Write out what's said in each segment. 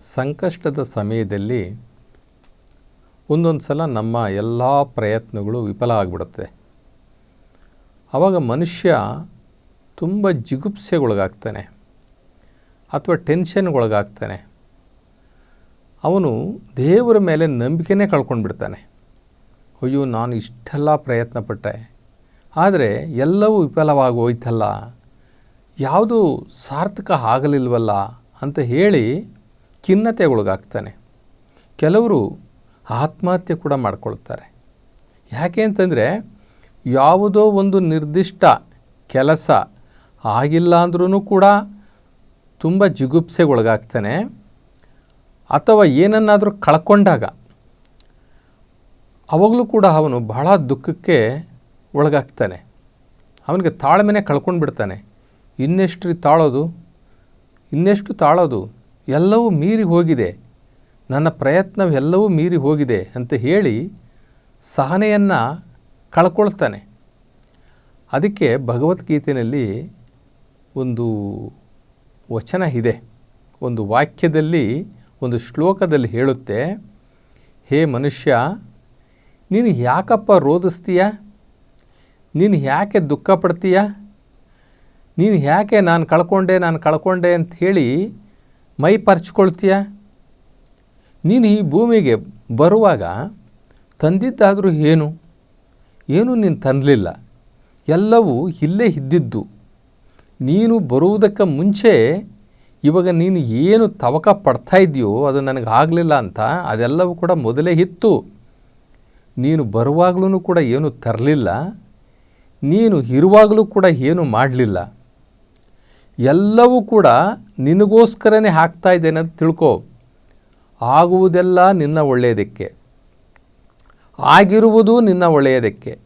ಸಂಕಷ್ಟದ ಸಮಯದಲ್ಲಿ ಒಂದೊಂದು ಸಲ ನಮ್ಮ ಎಲ್ಲ ಪ್ರಯತ್ನಗಳು ವಿಫಲ ಆಗಿಬಿಡುತ್ತೆ. ಆವಾಗ ಮನುಷ್ಯ ತುಂಬ ಜಿಗುಪ್ಸೆಗೊಳಗಾಗ್ತಾನೆ ಅಥವಾ ಟೆನ್ಷನ್ಗೊಳಗಾಗ್ತಾನೆ. ಅವನು ದೇವರ ಮೇಲೆ ನಂಬಿಕೆನೇ ಕಳ್ಕೊಂಡ್ಬಿಡ್ತಾನೆ. ಅಯ್ಯೋ, ನಾನು ಇಷ್ಟೆಲ್ಲ ಪ್ರಯತ್ನ ಪಟ್ಟೆ ಆದರೆ ಎಲ್ಲವೂ ವಿಫಲವಾಗಿ ಹೋಯ್ತಲ್ಲ ಯಾವುದೂ ಸಾರ್ಥಕ ಆಗಲಿಲ್ವಲ್ಲ ಅಂತ ಹೇಳಿ ಖಿನ್ನತೆಗೊಳಗಾಗ್ತಾನೆ. ಕೆಲವರು ಆತ್ಮಹತ್ಯೆ ಕೂಡ ಮಾಡ್ಕೊಳ್ತಾರೆ. ಯಾಕೆ ಅಂತಂದರೆ ಯಾವುದೋ ಒಂದು ನಿರ್ದಿಷ್ಟ ಕೆಲಸ ಆಗಿಲ್ಲ ಅಂದ್ರೂ ಕೂಡ ತುಂಬ ಜಿಗುಪ್ಸೆಗೊಳಗಾಗ್ತಾನೆ. ಅಥವಾ ಏನನ್ನಾದರೂ ಕಳ್ಕೊಂಡಾಗ ಅವಾಗಲೂ ಕೂಡ ಅವನು ಬಹಳ ದುಃಖಕ್ಕೆ ಒಳಗಾಗ್ತಾನೆ. ಅವನಿಗೆ ತಾಳ್ಮೆನೇ ಕಳ್ಕೊಂಡು ಬಿಡ್ತಾನೆ ಇನ್ನೆಷ್ಟು ತಾಳೋದು? ಇನ್ನೆಷ್ಟು ತಾಳೋದು? ಎಲ್ಲವೂ ಮೀರಿ ಹೋಗಿದೆ. ನನ್ನ ಪ್ರಯತ್ನವೆಲ್ಲವೂ ಮೀರಿ ಹೋಗಿದೆ ಅಂತ ಹೇಳಿ ಸಹನೆಯನ್ನು ಕಳ್ಕೊಳ್ತಾನೆ. ಅದಕ್ಕೆ ಭಗವದ್ಗೀತೆಯಲ್ಲಿ ಒಂದು ವಚನ ಇದೆ. ಒಂದು ವಾಕ್ಯದಲ್ಲಿ, ಒಂದು ಶ್ಲೋಕದಲ್ಲಿ ಹೇಳುತ್ತೆ, ಹೇ ಮನುಷ್ಯ, ನೀನು ಯಾಕಪ್ಪ ರೋಧಿಸ್ತೀಯ? ನೀನು ಯಾಕೆ ದುಃಖ ಪಡ್ತೀಯ ನೀನು ಯಾಕೆ ನಾನು ಕಳ್ಕೊಂಡೆ ನಾನು ಕಳ್ಕೊಂಡೆ? ಅಂತ ಹೇಳಿ ಮೈ ಪರ್ಚ್ಕೊಳ್ತೀಯ? ನೀನು ಈ ಭೂಮಿಗೆ ಬರುವಾಗ ತಂದಿದ್ದಾದರೂ ಏನು? ಏನೂ ನೀನು ತಂದಲಿಲ್ಲ? ಎಲ್ಲವೂ ಇಲ್ಲೇ ಇದ್ದಿದ್ದು. ನೀನು ಬರುವುದಕ್ಕೆ ಮುಂಚೆ ಇವಾಗ ನೀನು ಏನು ತವಕ ಪಡ್ತಾ ಇದೆಯೋ ಅದು ನನಗೆ ಆಗಲಿಲ್ಲ ಅಂತ ಅದೆಲ್ಲವೂ ಕೂಡ ಮೊದಲೇ ಇತ್ತು. ನೀನು ಬರುವಾಗಲೂ ಕೂಡ ಏನು ತರಲಿಲ್ಲ. ನೀನು ಇರುವಾಗಲೂ ಕೂಡ ಏನು ಮಾಡಲಿಲ್ಲ. ಎಲ್ಲವೂ ಕೂಡ ನಿನಗೋಸ್ಕರನೇ ಹಾಕ್ತಾ ಇದ್ದೇನೆ ಅಂತ ತಿಳ್ಕೊ. ಆಗುವುದೆಲ್ಲ ನಿನ್ನ ಒಳ್ಳೆಯದಕ್ಕೆ. ಆಗಿರುವುದು ನಿನ್ನ ಒಳ್ಳೆಯದಕ್ಕೆ.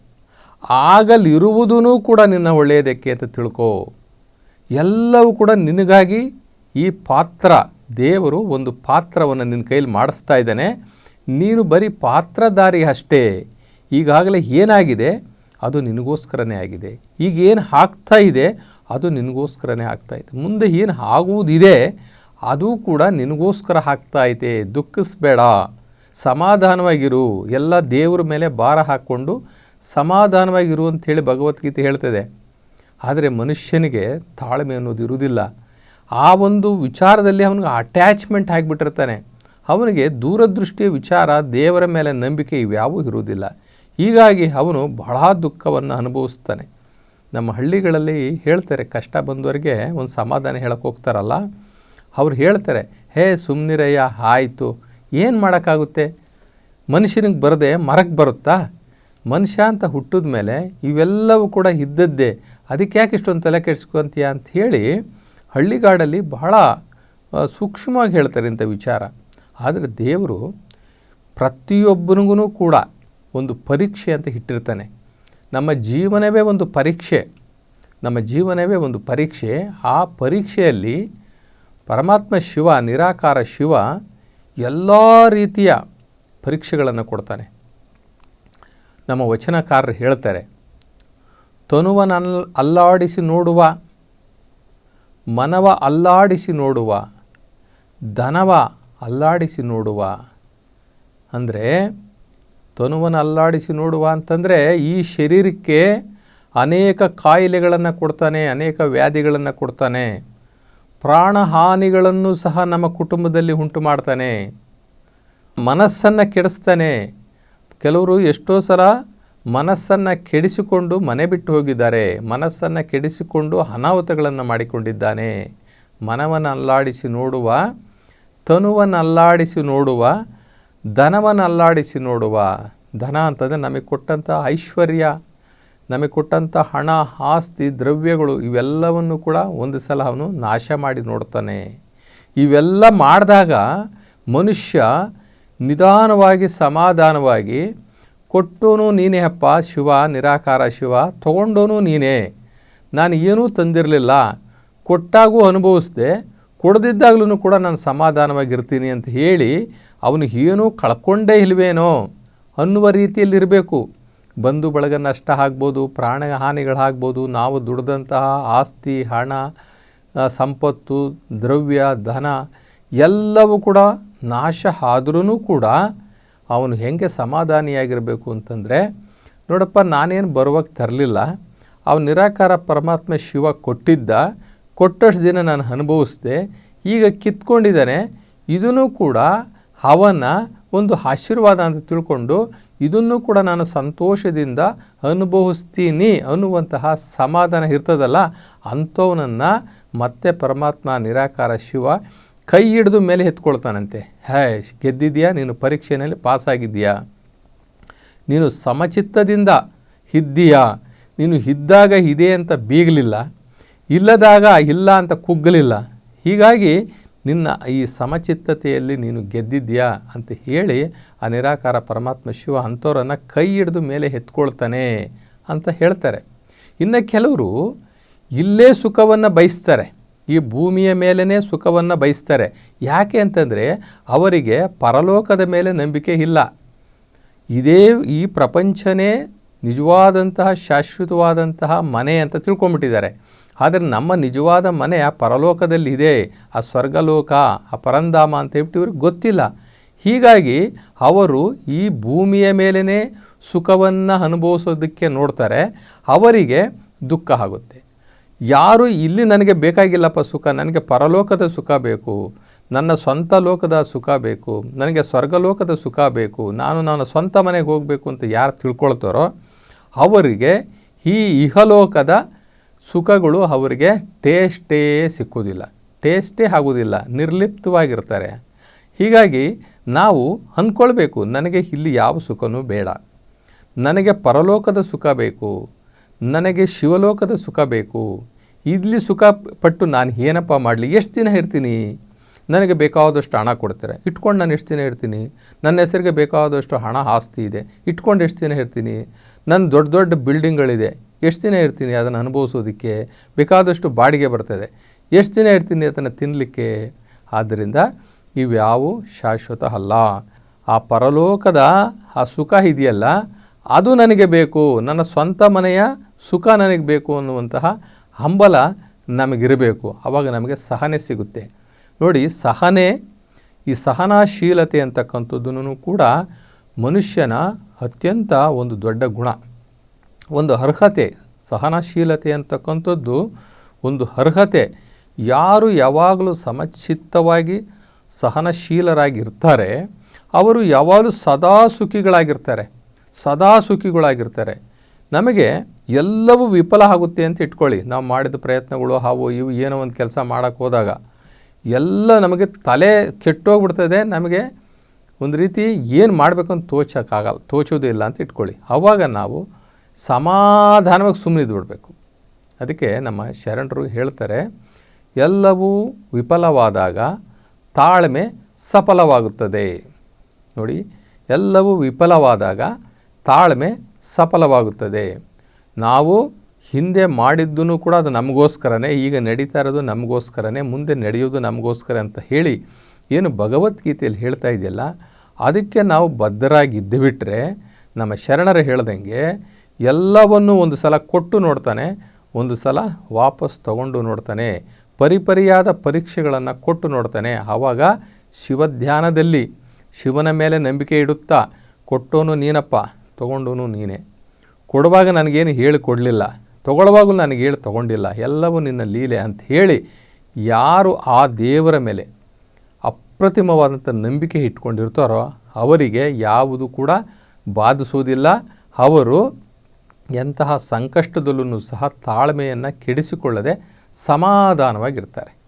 ಆಗಲಿರುವುದೂ ಕೂಡ ನಿನ್ನ ಒಳ್ಳೆಯದಕ್ಕೆ ಅಂತ ತಿಳ್ಕೋ. ಎಲ್ಲವೂ ಕೂಡ ನಿನಗಾಗಿ ಈ ಪಾತ್ರ, ದೇವರು ಒಂದು ಪಾತ್ರವನ್ನು ನಿನ್ನ ಕೈಲಿ ಮಾಡಿಸ್ತಾ ಇದ್ದಾನೆ. ನೀನು ಬರೀ ಪಾತ್ರಧಾರಿ ಅಷ್ಟೇ. ಈಗಾಗಲೇ ಏನಾಗಿದೆ? ಅದು ನಿನಗೋಸ್ಕರನೇ ಆಗಿದೆ. ಈಗ ಏನು ಆಗ್ತಾ ಇದೆ, ಅದು ನಿನಗೋಸ್ಕರನೇ ಆಗ್ತಾ ಇದೆ. ಮುಂದೆ ಏನು ಆಗುವುದಿದೆ ಅದು ಕೂಡ ನಿನಗೋಸ್ಕರ ಆಗ್ತಾ ಐತೆ ದುಃಖಿಸ್ಬೇಡ. ಸಮಾಧಾನವಾಗಿರು. ಎಲ್ಲ ದೇವರ ಮೇಲೆ ಭಾರ ಹಾಕ್ಕೊಂಡು ಸಮಾಧಾನವಾಗಿರು ಅಂಥೇಳಿ ಭಗವದ್ಗೀತೆ ಹೇಳ್ತದೆ. ಆದರೆ ಮನುಷ್ಯನಿಗೆ ತಾಳ್ಮೆ ಅನ್ನೋದು ಇರುವುದಿಲ್ಲ. ಆ ಒಂದು ವಿಚಾರದಲ್ಲಿ ಅವನಿಗೆ ಅಟ್ಯಾಚ್ಮೆಂಟ್ ಆಗಿಬಿಟ್ಟಿರ್ತಾನೆ. ಅವನಿಗೆ ದೂರದೃಷ್ಟಿಯ ವಿಚಾರ ದೇವರ ಮೇಲೆ ನಂಬಿಕೆ ಇವ್ಯಾವೂ ಇರುವುದಿಲ್ಲ. ಹೀಗಾಗಿ ಅವನು ಬಹಳ ದುಃಖವನ್ನು ಅನುಭವಿಸ್ತಾನೆ. ನಮ್ಮ ಹಳ್ಳಿಗಳಲ್ಲಿ ಹೇಳ್ತಾರೆ, ಕಷ್ಟ ಬಂದವರಿಗೆ ಒಂದು ಸಮಾಧಾನ ಹೇಳಕ್ಕೆ ಹೋಗ್ತಾರಲ್ಲ, ಅವ್ರು ಹೇಳ್ತಾರೆ, ಹೇ ಸುಮ್ಮನಿರಯ್ಯ ಆಯಿತು, ಏನು ಮಾಡೋಕ್ಕಾಗುತ್ತೆ? ಮನುಷ್ಯನಿಗೆ ಬರದೆ ಮರಕ್ಕೆ ಬರುತ್ತಾ? ಮನುಷ್ಯ ಅಂತ ಹುಟ್ಟಿದ ಮೇಲೆ ಇವೆಲ್ಲವೂ ಕೂಡ ಇದ್ದದ್ದೇ, ಅದಕ್ಕೆ ಯಾಕೆ ಇಷ್ಟೊಂದು ತಲೆ ಕೆಡಿಸ್ಕೊಂತೀಯ? ಅಂತ ಹೇಳಿ ಹಳ್ಳಿಗಾಡಲ್ಲಿ ಬಹಳ ಸೂಕ್ಷ್ಮವಾಗಿ ಹೇಳ್ತಾರೆ ಇಂಥ ವಿಚಾರ. ಆದರೆ ದೇವರು ಪ್ರತಿಯೊಬ್ಬನಿಗೂ ಕೂಡ ಒಂದು ಪರೀಕ್ಷೆ ಅಂತ ಇಟ್ಟಿರ್ತಾನೆ ನಮ್ಮ ಜೀವನವೇ ಒಂದು ಪರೀಕ್ಷೆ. ನಮ್ಮ ಜೀವನವೇ ಒಂದು ಪರೀಕ್ಷೆ. ಆ ಪರೀಕ್ಷೆಯಲ್ಲಿ ಪರಮಾತ್ಮ ಶಿವ, ನಿರಾಕಾರ ಶಿವ ಎಲ್ಲ ರೀತಿಯ ಪರೀಕ್ಷೆಗಳನ್ನು ಕೊಡ್ತಾನೆ. ನಮ್ಮ ವಚನಕಾರರು ಹೇಳ್ತಾರೆ ತನುವನಲ್ ಅಲ್ಲಾಡಿಸಿ ನೋಡುವ, ಮನವ ಅಲ್ಲಾಡಿಸಿ ನೋಡುವ, ಧನವ ಅಲ್ಲಾಡಿಸಿ ನೋಡುವ. ಅಂದರೆ ತನುವನ್ನು ಅಲ್ಲಾಡಿಸಿ ನೋಡುವ ಅಂತಂದರೆ ಈ ಶರೀರಕ್ಕೆ ಅನೇಕ ಕಾಯಿಲೆಗಳನ್ನು ಕೊಡ್ತಾನೆ, ಅನೇಕ ವ್ಯಾಧಿಗಳನ್ನು ಕೊಡ್ತಾನೆ. ಪ್ರಾಣಹಾನಿಗಳನ್ನು ಸಹ ನಮ್ಮ ಕುಟುಂಬದಲ್ಲಿ ಉಂಟು ಮಾಡ್ತಾನೆ. ಮನಸ್ಸನ್ನು ಕೆಡಿಸ್ತಾನೆ. ಕೆಲವರು ಎಷ್ಟೋ ಸಲ ಮನಸ್ಸನ್ನು ಕೆಡಿಸಿಕೊಂಡು ಮನೆ ಬಿಟ್ಟು ಹೋಗಿದ್ದಾರೆ. ಮನಸ್ಸನ್ನು ಕೆಡಿಸಿಕೊಂಡು ಅನಾಹುತಗಳನ್ನು ಮಾಡಿಕೊಂಡಿದ್ದಾನೆ. ಮನವನ್ನು ಅಲ್ಲಾಡಿಸಿ ನೋಡುವ, ತನುವನ್ನು ಅಲ್ಲಾಡಿಸಿ ನೋಡುವ ಧನವನ್ನು ಅಲ್ಲಾಡಿಸಿ ನೋಡುವ, ಧನ ಅಂತಂದರೆ ನಮಗೆ ಕೊಟ್ಟಂಥ ಐಶ್ವರ್ಯ, ನಮಗೆ ಕೊಟ್ಟಂಥ ಹಣ, ಆಸ್ತಿ, ದ್ರವ್ಯಗಳು ಇವೆಲ್ಲವನ್ನು ಕೂಡ ಒಂದು ಸಲ ಅವನು ನಾಶ ಮಾಡಿ ನೋಡ್ತಾನೆ. ಇವೆಲ್ಲ ಮಾಡಿದಾಗ ಮನುಷ್ಯ ನಿಧಾನವಾಗಿ, ಸಮಾಧಾನವಾಗಿ, ಕೊಟ್ಟೋನು ನೀನೇ ಅಪ್ಪ, ಶಿವ, ನಿರಾಕಾರ ಶಿವ, ತಗೊಂಡೋನು ನೀನೇ, ನಾನು ಏನೂ ತಂದಿರಲಿಲ್ಲ, ಕೊಟ್ಟಾಗೂ ಅನುಭವಿಸ್ದೆ ಕೊಡದಿದ್ದಾಗಲೂ ಕೂಡ ನಾನು ಸಮಾಧಾನವಾಗಿರ್ತೀನಿ ಅಂತ ಹೇಳಿ ಅವನು ಏನೂ ಕಳ್ಕೊಂಡೇ ಇಲ್ವೇನೋ ಅನ್ನುವ ರೀತಿಯಲ್ಲಿರಬೇಕು. ಬಂಧು ಬಳಗ ನಷ್ಟ ಆಗ್ಬೋದು ಪ್ರಾಣ ಹಾನಿಗಳಾಗ್ಬೋದು ನಾವು ದುಡ್ದಂತಹ ಆಸ್ತಿ, ಹಣ ಸಂಪತ್ತು, ದ್ರವ್ಯ, ಧನ ಎಲ್ಲವೂ ಕೂಡ ನಾಶ ಆದ್ರೂ ಕೂಡ ಅವನು ಹೆಂಗೆ ಸಮಾಧಾನಿಯಾಗಿರಬೇಕು ಅಂತಂದರೆ, ನೋಡಪ್ಪ, ನಾನೇನು ಬರುವಾಗ ತರಲಿಲ್ಲ. ಅವನು ನಿರಾಕಾರ ಪರಮಾತ್ಮ ಶಿವ ಕೊಟ್ಟಿದ್ದ ಕೊಟ್ಟಷ್ಟು ದಿನ ನಾನು ಅನುಭವಿಸಿದೆ, ಈಗ ಕಿತ್ಕೊಂಡಿದ್ದಾನೆ, ಇದನ್ನು ಕೂಡ ಅವನ ಒಂದು ಆಶೀರ್ವಾದ ಅಂತ ತಿಳ್ಕೊಂಡು ಇದನ್ನು ಕೂಡ ನಾನು ಸಂತೋಷದಿಂದ ಅನುಭವಿಸ್ತೀನಿ ಅನ್ನುವಂತಹ ಸಮಾಧಾನ ಇರ್ತದಲ್ಲ, ಅಂಥವನನ್ನು ಮತ್ತೆ ಪರಮಾತ್ಮ ನಿರಾಕಾರ ಶಿವ ಕೈ ಹಿಡಿದು ಮೇಲೆ ಎತ್ಕೊಳ್ತಾನಂತೆ. ಹೇ, ಗೆದ್ದಿದೆಯಾ? ನೀನು ಪರೀಕ್ಷೆಯಲ್ಲಿ ಪಾಸಾಗಿದ್ದೀಯಾ? ನೀನು ಸಮಚಿತ್ತದಿಂದ ಇದ್ದೀಯಾ? ನೀನು ಇದ್ದಾಗ ಇದೆ ಅಂತ ಬೀಗಲಿಲ್ಲ. ಇಲ್ಲದಾಗ ಇಲ್ಲ ಅಂತ ಕುಗ್ಗಲಿಲ್ಲ ಹೀಗಾಗಿ ನಿನ್ನ ಈ ಸಮಚಿತ್ತತೆಯಲ್ಲಿ ನೀನು ಗೆದ್ದಿದ್ಯಾ ಅಂತ ಹೇಳಿ ಆ ನಿರಾಕಾರ ಪರಮಾತ್ಮ ಶಿವ ಅಂಥವ್ರನ್ನು ಕೈ ಹಿಡಿದು ಮೇಲೆ ಎತ್ಕೊಳ್ತಾನೆ ಅಂತ ಹೇಳ್ತಾರೆ. ಇನ್ನು ಕೆಲವರು ಇಲ್ಲೇ ಸುಖವನ್ನು ಬಯಸ್ತಾರೆ. ಈ ಭೂಮಿಯ ಮೇಲೇ ಸುಖವನ್ನು ಬಯಸ್ತಾರೆ. ಯಾಕೆ ಅಂತಂದರೆ ಅವರಿಗೆ ಪರಲೋಕದ ಮೇಲೆ ನಂಬಿಕೆ ಇಲ್ಲ. ಇದೇ ಈ ಪ್ರಪಂಚನೇ ನಿಜವಾದಂತಹ ಶಾಶ್ವತವಾದಂತಹ ಮನೆ ಅಂತ ತಿಳ್ಕೊಂಬಿಟ್ಟಿದ್ದಾರೆ ಆದರೆ ನಮ್ಮ ನಿಜವಾದ ಮನೆ ಆ ಪರಲೋಕದಲ್ಲಿ ಇದೆ ಆ ಸ್ವರ್ಗಲೋಕ, ಆ ಪರಂಧಾಮ ಅಂತ ಹೇಳ್ಬಿಟ್ಟು ಇವ್ರಿಗೆ ಗೊತ್ತಿಲ್ಲ. ಹೀಗಾಗಿ ಅವರು ಈ ಭೂಮಿಯ ಮೇಲೇ ಸುಖವನ್ನು ಅನುಭವಿಸೋದಕ್ಕೆ ನೋಡ್ತಾರೆ, ಅವರಿಗೆ ದುಃಖ ಆಗುತ್ತೆ. ಯಾರು ಇಲ್ಲಿ ನನಗೆ ಬೇಕಾಗಿಲ್ಲಪ್ಪ ಸುಖ, ನನಗೆ ಪರಲೋಕದ ಸುಖ ಬೇಕು, ನನ್ನ ಸ್ವಂತ ಲೋಕದ ಸುಖ ಬೇಕು, ನನಗೆ ಸ್ವರ್ಗಲೋಕದ ಸುಖ ಬೇಕು, ನಾನು ನನ್ನ ಸ್ವಂತ ಮನೆಗೆ ಹೋಗಬೇಕು ಅಂತ ಯಾರು ತಿಳ್ಕೊಳ್ತಾರೋ, ಅವರಿಗೆ ಈ ಇಹಲೋಕದ ಸುಖಗಳು ಅವರಿಗೆ ಟೇಸ್ಟೇ ಸಿಕ್ಕುವುದಿಲ್ಲ. ಟೇಸ್ಟೇ ಆಗುವುದಿಲ್ಲ ನಿರ್ಲಿಪ್ತವಾಗಿರ್ತಾರೆ ಹೀಗಾಗಿ ನಾವು ಅಂದ್ಕೊಳ್ಬೇಕು, ನನಗೆ ಇಲ್ಲಿ ಯಾವ ಸುಖನೂ ಬೇಡ. ನನಗೆ ಪರಲೋಕದ ಸುಖ ಬೇಕು, ನನಗೆ ಶಿವಲೋಕದ ಸುಖ ಬೇಕು. ಇಲ್ಲಿ ಸುಖ ಪಟ್ಟು ನಾನು ಏನಪ್ಪ ಮಾಡಲಿ? ಎಷ್ಟು ದಿನ ಇರ್ತೀನಿ? ನನಗೆ ಬೇಕಾದಷ್ಟು ಹಣ ಕೊಡ್ತಾರೆ. ಇಟ್ಕೊಂಡು ನಾನು ಎಷ್ಟು ದಿನ ಇರ್ತೀನಿ? ನನ್ನ ಹೆಸರಿಗೆ ಬೇಕಾದಷ್ಟು ಹಣ ಆಸ್ತಿ ಇದೆ. ಇಟ್ಕೊಂಡು ಎಷ್ಟು ದಿನ ಇರ್ತೀನಿ? ನನ್ನ ದೊಡ್ಡ ದೊಡ್ಡ ಬಿಲ್ಡಿಂಗ್ಗಳಿದೆ ಎಷ್ಟು ದಿನ ಇರ್ತೀನಿ ಅದನ್ನು ಅನುಭವಿಸೋದಕ್ಕೆ ಬೇಕಾದಷ್ಟು ಬಾಡಿಗೆ ಬರ್ತದೆ. ಎಷ್ಟು ದಿನ ಇರ್ತೀನಿ ಅದನ್ನು ತಿನ್ನಲಿಕ್ಕೆ? ಆದ್ದರಿಂದ ಇವ್ಯಾವು ಶಾಶ್ವತ ಅಲ್ಲ. ಆ ಪರಲೋಕದ ಆ ಸುಖ ಇದೆಯಲ್ಲ, ಅದು ನನಗೆ ಬೇಕು. ನನ್ನ ಸ್ವಂತ ಮನೆಯ ಸುಖ ನನಗೆ ಬೇಕು ಅನ್ನುವಂತಹ ಹಂಬಲ ನಮಗಿರಬೇಕು. ಆವಾಗ ನಮಗೆ ಸಹನೆ ಸಿಗುತ್ತೆ. ನೋಡಿ, ಸಹನೆ, ಈ ಸಹನಾಶೀಲತೆ ಅಂತಕ್ಕಂಥದ್ದನ್ನು ಕೂಡ ಮನುಷ್ಯನ ಅತ್ಯಂತ ಒಂದು ದೊಡ್ಡ ಗುಣ. ಒಂದು ಅರ್ಹತೆ, ಸಹನಶೀಲತೆ ಅಂತಕ್ಕಂಥದ್ದು ಒಂದು ಅರ್ಹತೆ. ಯಾರು ಯಾವಾಗಲೂ ಸಮಚಿತ್ತವಾಗಿ ಸಹನಶೀಲರಾಗಿರ್ತಾರೆ, ಅವರು ಯಾವಾಗಲೂ ಸದಾ ಸುಖಿಗಳಾಗಿರ್ತಾರೆ ಸದಾ ಸುಖಿಗಳಾಗಿರ್ತಾರೆ. ನಮಗೆ ಎಲ್ಲವೂ ವಿಫಲ ಆಗುತ್ತೆ ಅಂತ ಇಟ್ಕೊಳ್ಳಿ. ನಾವು ಮಾಡಿದ ಪ್ರಯತ್ನಗಳು, ಹಾವು, ಇವು, ಏನೋ ಒಂದು ಕೆಲಸ ಮಾಡೋಕ್ಕೆ ಹೋದಾಗ ಎಲ್ಲ ನಮಗೆ ತಲೆ ಕೆಟ್ಟೋಗ್ಬಿಡ್ತದೆ. ನಮಗೆ ಒಂದು ರೀತಿ ಏನು ಮಾಡಬೇಕಂತ ತೋಚೋಕ್ಕಾಗಲ್ಲ, ತೋಚೋದೇ ಇಲ್ಲ ಅಂತ ಇಟ್ಕೊಳ್ಳಿ. ಆವಾಗ ನಾವು ಸಮಾಧಾನವಾಗಿ ಸುಮ್ಮನಿದ್ದು ಬಿಡಬೇಕು ಅದಕ್ಕೆ ನಮ್ಮ ಶರಣರು ಹೇಳ್ತಾರೆ, ಎಲ್ಲವೂ ವಿಫಲವಾದಾಗ ತಾಳ್ಮೆ ಸಫಲವಾಗುತ್ತದೆ. ನೋಡಿ, ಎಲ್ಲವೂ ವಿಫಲವಾದಾಗ ತಾಳ್ಮೆ ಸಫಲವಾಗುತ್ತದೆ. ನಾವು ಹಿಂದೆ ಮಾಡಿದ್ದೂ ಕೂಡ ಅದು ನಮಗೋಸ್ಕರನೇ, ಈಗ ನಡೀತಾ ಇರೋದು ನಮಗೋಸ್ಕರನೇ, ಮುಂದೆ ನಡೆಯೋದು ನಮಗೋಸ್ಕರ ಅಂತ ಹೇಳಿ ಏನು ಭಗವದ್ಗೀತೆಯಲ್ಲಿ ಹೇಳ್ತಾ ಇದೆಯಲ್ಲ, ಅದಕ್ಕೆ ನಾವು ಬದ್ಧರಾಗಿದ್ದು ಬಿಟ್ಟರೆ ನಮ್ಮ ಶರಣರು ಹೇಳ್ದಂಗೆ ಎಲ್ಲವನ್ನೂ ಒಂದು ಸಲ ಕೊಟ್ಟು ನೋಡ್ತಾನೆ, ಒಂದು ಸಲ ವಾಪಸ್ ತಗೊಂಡು ನೋಡ್ತಾನೆ. ಪರಿಪರಿಯಾದ ಪರೀಕ್ಷೆಗಳನ್ನು ಕೊಟ್ಟು ನೋಡ್ತಾನೆ. ಆವಾಗ ಶಿವಧ್ಯಾನದಲ್ಲಿ ಶಿವನ ಮೇಲೆ ನಂಬಿಕೆ ಇಡುತ್ತಾ, ಕೊಟ್ಟೋನು ನೀನಪ್ಪ, ತೊಗೊಂಡೋನು ನೀನೇ. ಕೊಡುವಾಗ ನನಗೇನು ಹೇಳಿ ಕೊಡಲಿಲ್ಲ. ನನಗೆ ಹೇಳಿ ತೊಗೊಂಡಿಲ್ಲ. ಎಲ್ಲವೂ ನಿನ್ನ ಲೀಲೆ ಅಂತ ಹೇಳಿ ಯಾರು ಆ ದೇವರ ಮೇಲೆ ಅಪ್ರತಿಮವಾದಂಥ ನಂಬಿಕೆ ಇಟ್ಕೊಂಡಿರ್ತಾರೋ ಅವರಿಗೆ ಯಾವುದು ಕೂಡ ಬಾಧಿಸೋದಿಲ್ಲ. ಅವರು ಎಂತಹ ಸಂಕಷ್ಟದಲ್ಲೂ ಸಹ ತಾಳ್ಮೆಯನ್ನು ಕೆಡಿಸಿಕೊಳ್ಳದೆ ಸಮಾಧಾನವಾಗಿರ್ತಾರೆ.